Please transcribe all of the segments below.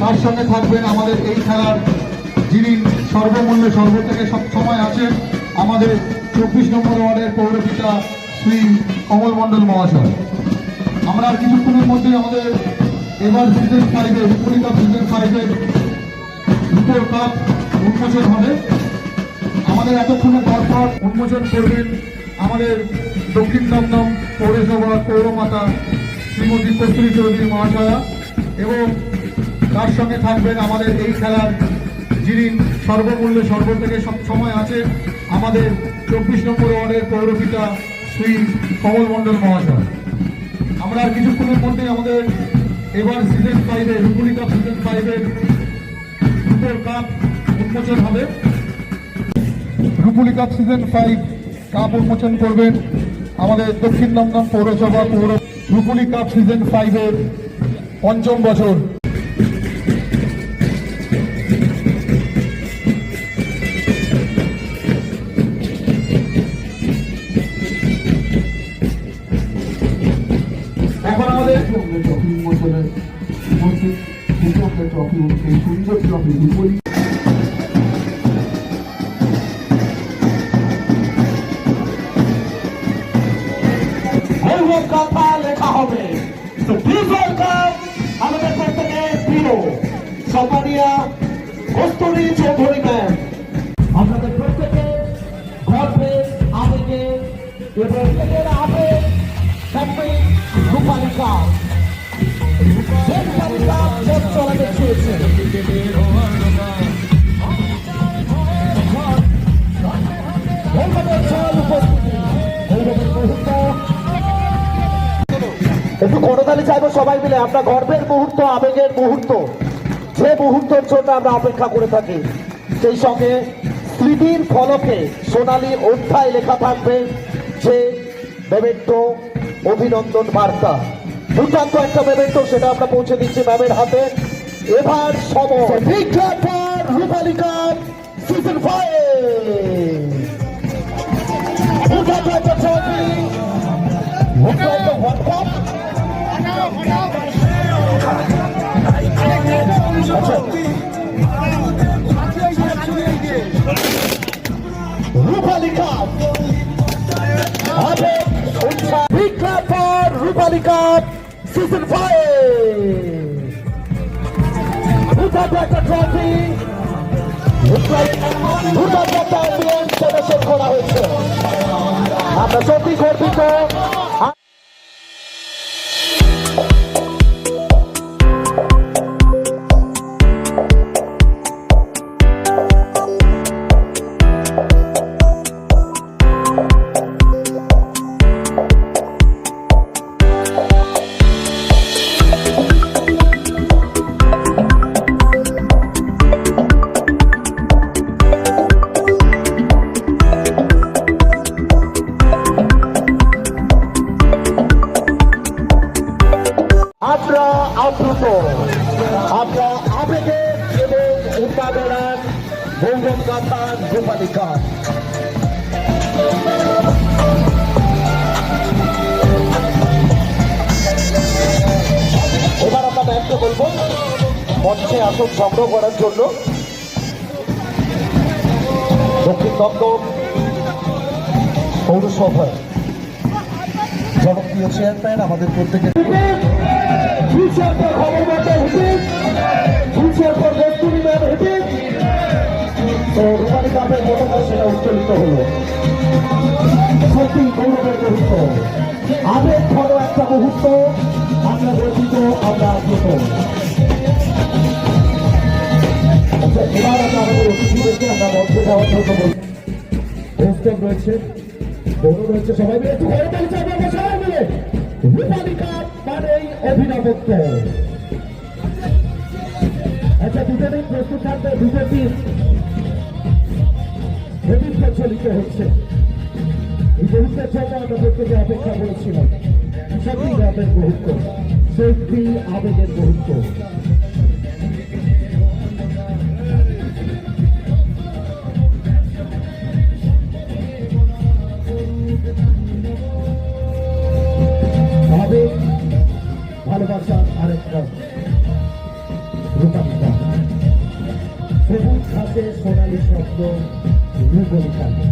তার সঙ্গে থাকবেন আমাদের এই খেলার যিনি সর্বমূল্যে সর্ব থেকে সবসময় আছেন, আমাদের চব্বিশ নম্বর ওয়ার্ডের পৌরপিতা শ্রী কমল মণ্ডল মহাশয়। আমরা আর কিছুক্ষণের মধ্যে আমাদের এবার সিজন ফাইভের রূপলী কাপ সিজন ফাইভের রূপোর কাপ উন্মোচন হবে। আমাদের এতক্ষণে পরপর উন্মোচন করবেন আমাদের দক্ষিণ দমদম পৌরসভা পৌরমাতা শ্রীমতী কস্তুরী চৌধুরী মহাশয়া এবং তার সঙ্গে থাকবেন আমাদের এই খেলার যিনি সর্বমূল্যে সর্ব থেকে সব সময় আছেন আমাদের চব্বিশ নম্বর ওয়ার্ডের পৌরপিতা শ্রী কমল মণ্ডল মহাশয়। আমরা আর কিছুক্ষণের মধ্যেই আমাদের এবার সিজন ফাইভের রুপুলি কাপ সিজন ফাইভের রুপোর কাপ উন্মোচন হবে। রুপুলি কাপ সিজন ফাইভ কাপ উন্মোচন করবেন আমাদের দক্ষিণ দমদম পৌরসভা পৌর রুপুলি কাপ সিজন ফাইভের পঞ্চম বছর। এখন আমাদের ট্রফি উন্মোচনের উপস্থিত ট্রফি, এই সুন্দর ট্রফি হবে। তো প্লিজ ওয়েলকাম আমাদের প্রত্যেকের প্রিয় সম্মানীয় কস্তুরী চৌধুরী ম্যাম। আপনাদের প্রত্যেকে গর্বে, আবেগে এবং আবেগ থাকবে রূপালিকা যে রূপালিকা পথ চলা দেখিয়েছে একটু করতালি চাইব সবাই মিলে, আমরা গর্বের মুহূর্ত, আবেগের মুহূর্ত, যে মুহূর্তের জন্য আমরা অপেক্ষা করে থাকি, সেই সঙ্গে স্মৃতির ফলকে সোনালি অধ্যায় লেখা থাকবে, যে মেমেন্টো অভিনন্দন বার্তা। দুর্দান্ত একটা মেমেন্টো সেটা আমরা পৌঁছে দিচ্ছি ম্যামের হাতে। এবার সময়। রূপালিকা হবে উৎসাহ বিজ্ঞাপন রূপালিকা সিজন ফাইভ দুর্দান্ত একটা ট্রফি হয়েছে আমরা সত্যি গর্বিত আসন সংগ্রহ করার জন্য দক্ষিণ দমদম পৌরসভার জনপ্রিয় চেয়ারম্যান আমাদের প্রত্যেকের ফিউচার পর খবর বার্তা হিটিক ফিউচার পর বস্তুনি ম্যাম হিটিক তো কাপের পতাকা একটা মুহূর্ত আমরা গর্বিত আচ্ছা, আমরা আমরা বলছি রয়েছে সবাই মিলে করে তালি চাপাবো সবাই মিলে। রূপালী কাপ মানেই অভিনবত্ব। আচ্ছা প্রচলিত হচ্ছে। এই আমরা অপেক্ষা করেছিলাম। সত্যি আবেগের মুহূর্ত সত্যি আবেগের মোটামোটা সবুজ ঘাসে সোনালি শব্দ রুগল কাঁদে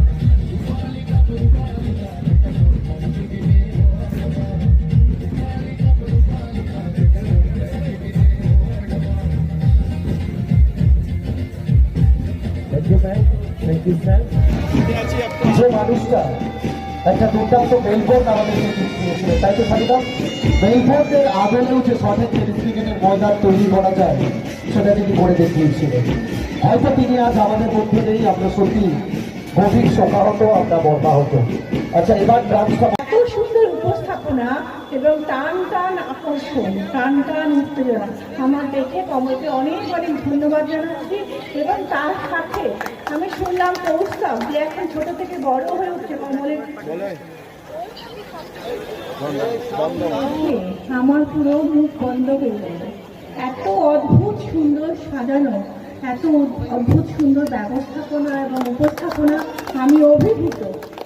থ্যাংক ইউ স্যার যে মানুষটা একটা দুর্দান্ত মেলবোর্ড আমাদেরকে দিয়েছিলেন তাই তো সাবিতা মেলবোর্ডের আদলেও যে সঠিক ক্রিকেটের ময়দান তৈরি করা যায়, সেটা তিনি করে দেখিয়েছিলেন হয়তো তিনি আজ আমাদের মধ্যে নেই, আমরা সত্যি গভীর শোকাহত, আমরা হতো আচ্ছা এবার গ্রাম সভা এত এবং টান টান আকর্ষণ টান টান উত্তেজনা। আমার দেখে কমলকে অনেক অনেক ধন্যবাদ জানাচ্ছি এবং তার সাথে আমি শুনলাম কৌস্তব যে এখন ছোট থেকে বড় হয়ে উঠছে কমলের আমার পুরো মুখ বন্ধ হয়ে গেল। এত অদ্ভুত সুন্দর সাজানো এত অদ্ভুত সুন্দর ব্যবস্থাপনা এবং উপস্থাপনা আমি অভিভূত।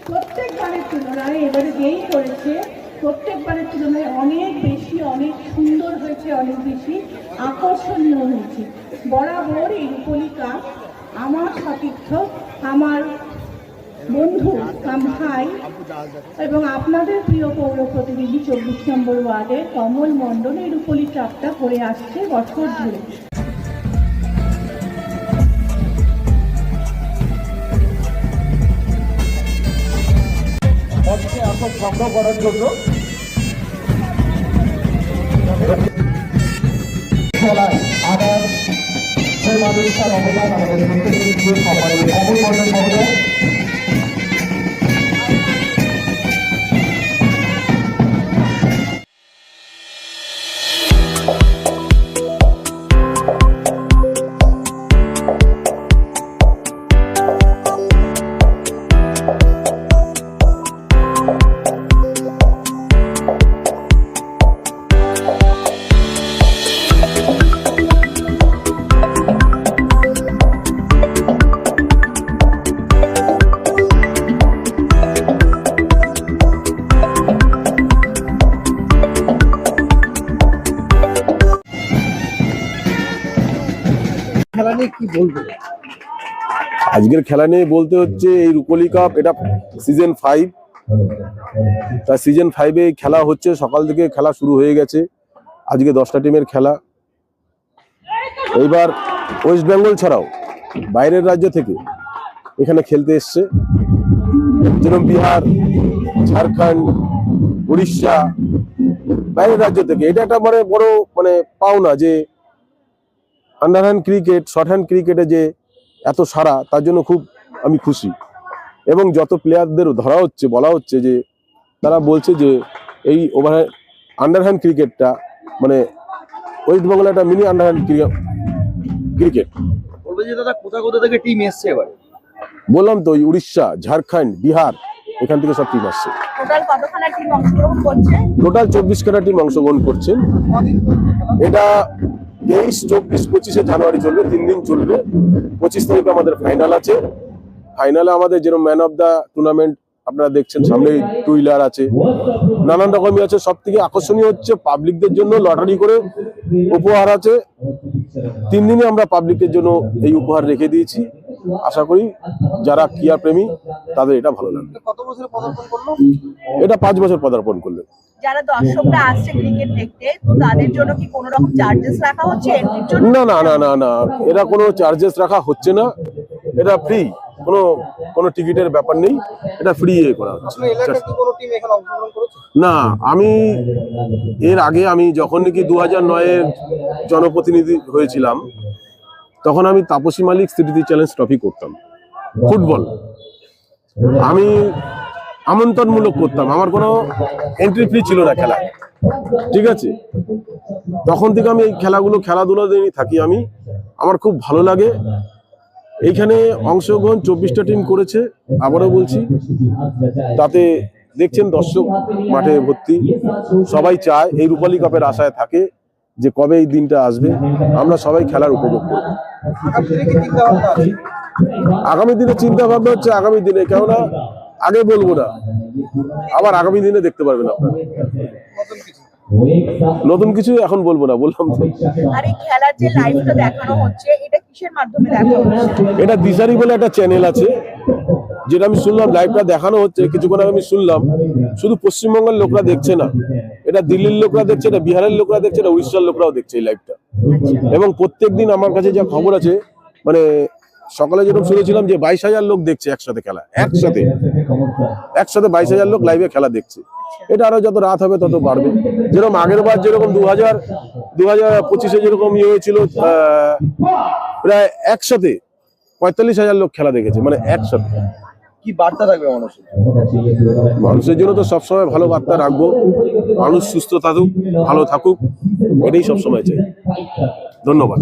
প্রত্যেকবারের তুলনায় এবারে যেই করেছে প্রত্যেকবারের তুলনায় অনেক বেশি, অনেক সুন্দর হয়েছে, অনেক বেশি আকর্ষণীয় হয়েছে। বরাবর এই রূপলিকা আমার সতীর্থ আমার বন্ধু কাম ভাই এবং আপনাদের প্রিয় পৌর প্রতিনিধি চব্বিশ নম্বর ওয়ার্ডের কমল মণ্ডল এই রূপলি করে আসছে বছর ধরে। সংগ্রহ করার জন্য খেলায় সেই যে মানুষটার অবদান আমাদের সম্মানিত। কমল মন্ডল মহোদয় নিয়ে কি বলব? আজকের খেলা নিয়ে বলতে হচ্ছে এই রুপলি কাপ, এটা সিজন ফাইভ তা সিজন ফাইভে খেলা হচ্ছে, সকাল থেকে খেলা শুরু হয়ে গেছে। আজকে দশটা টিমের খেলা। এইবার ওয়েস্ট বেঙ্গল ছাড়াও বাইরের রাজ্য থেকে এখানে খেলতে এসছে। যেরকম বিহার, ঝাড়খণ্ড, উড়িষ্যা, বাইরের রাজ্য থেকে। এটা একটা মানে বড় মানে পাওনা যে under hand cricket short hand ক্রিকেটে যে এত সারা তার জন্য খুব আমি খুশি। এবং যত প্লেয়ারদের ধরা হচ্ছে বলা হচ্ছে যে তারা বলছে যে এই ওভার আন্ডার হ্যান্ড ক্রিকেটটা মানে ওয়েস্ট বেঙ্গল একটা মিনি আন্ডার হ্যান্ড ক্রিকেট বলব যে দাদা কোথা কোথা থেকে টিম এসছে এবার? বললাম তো ওই উড়িষ্যা ঝাড়খণ্ড বিহার এখান থেকে সব টিম আসছে। টোটাল কতখানা টিম অংশগ্রহণ করছে? টোটাল চব্বিশ খানা টিম অংশগ্রহণ করছেন এটা তেইশ চব্বিশ পঁচিশে জানুয়ারি চলবে তিন দিন চলবে। পঁচিশ তারিখে আমাদের ফাইনাল আছে। ফাইনালে আমাদের যেরকম ম্যান অফ দ্য টুর্নামেন্ট আপনারা দেখছেন সামনে টু হুইলার আছে। নানান রকমই আছে সব থেকে আকর্ষণীয় হচ্ছে পাবলিকদের জন্য লটারি করে উপহার আছে। তিন দিনে আমরা পাবলিকের জন্য এই উপহার রেখে দিয়েছি। আশা করি যারা ক্রিয়া প্রেমী তাদের এটা ভালো লাগবে। এটা পাঁচ বছর পদার্পণ করলেন। যারা দর্শকরা আসছে ক্রিকেট দেখতে তো তাদের জন্য কি কোনো রকম চার্জেস রাখা হচ্ছে? না না না না না। এটা কোনো চার্জেস রাখা হচ্ছে না। এটা ফ্রি কোনো কোনো টিকিটের ব্যাপার নেই। এটা ফ্রি এ করা হচ্ছে। আপনার এলাকার কি কোনো টিম এখানে অংশগ্রহণ করেছে? না আমি এর আগে আমি যখন নাকি দু হাজার নয়ের জনপ্রতিনিধি হয়েছিলাম তখন আমি তাপসী মালিক স্মৃতি চ্যালেঞ্জ ট্রফি করতাম। ফুটবল। আমি আমন্ত্রণমূলক করতাম। আমার কোনো এন্ট্রি ফি ছিল না খেলা ঠিক আছে? তখন থেকে আমি এই খেলাগুলো খেলাধুলা দিয়ে থাকি। আমি আমার খুব ভালো লাগে। এইখানে অংশগ্রহণ চব্বিশটা টিম করেছে আবারও বলছি। তাতে দেখছেন দর্শক মাঠে ভর্তি। সবাই চায় এই রূপালী কাপের আশায় থাকে যে কবে এই দিনটা আসবে। আমরা সবাই খেলার উপভোগ করব আগামী দিনে চিন্তা ভাবনা আছে? আগামী দিনে চিন্তা ভাবনা হচ্ছে আগামী দিনে। কেননা আগে বলব না। আবার আগামী দিনে দেখতে পারবেন আপনারা। নতুন কিছু এখন বলব না বললাম তো। আর খেলার যে লাইভটা দেখানো হচ্ছে এটা কিসের মাধ্যমে দেখা হচ্ছে? এটা দিশারি বলে একটা চ্যানেল আছে যেটা আমি শুনলাম লাইভটা দেখানো হচ্ছে কিছুক্ষণ আগে আমি শুনলাম শুধু পশ্চিমবঙ্গের লোকরা দেখছে না। এটা দিল্লির লোকরা দেখছে না বিহারের লোকরা দেখছে না উড়িষ্যার লোকরাও দেখছে এই লাইভটা এবং প্রত্যেকদিন আমার কাছে যা খবর আছে মানে সকালে যেরকম শুনেছিলাম যে বাইশ হাজার লোক দেখছে একসাথে খেলা একসাথে। একসাথে বাইশ হাজার লোক লাইভে খেলা দেখছে। এটা আরও যত রাত হবে তত বাড়বে। যেরকম আগের বার যেরকম দু হাজার দু হাজার পঁচিশে যেরকম ইয়ে হয়েছিল প্রায় একসাথে পঁয়তাল্লিশ হাজার লোক খেলা দেখেছে মানে একসাথে। কি বার্তা থাকবে মানুষের মানুষের জন্য তো সবসময় ভালো বার্তা রাখব। মানুষ সুস্থ থাকুক ভালো থাকুক এটাই সবসময় চাই। ধন্যবাদ।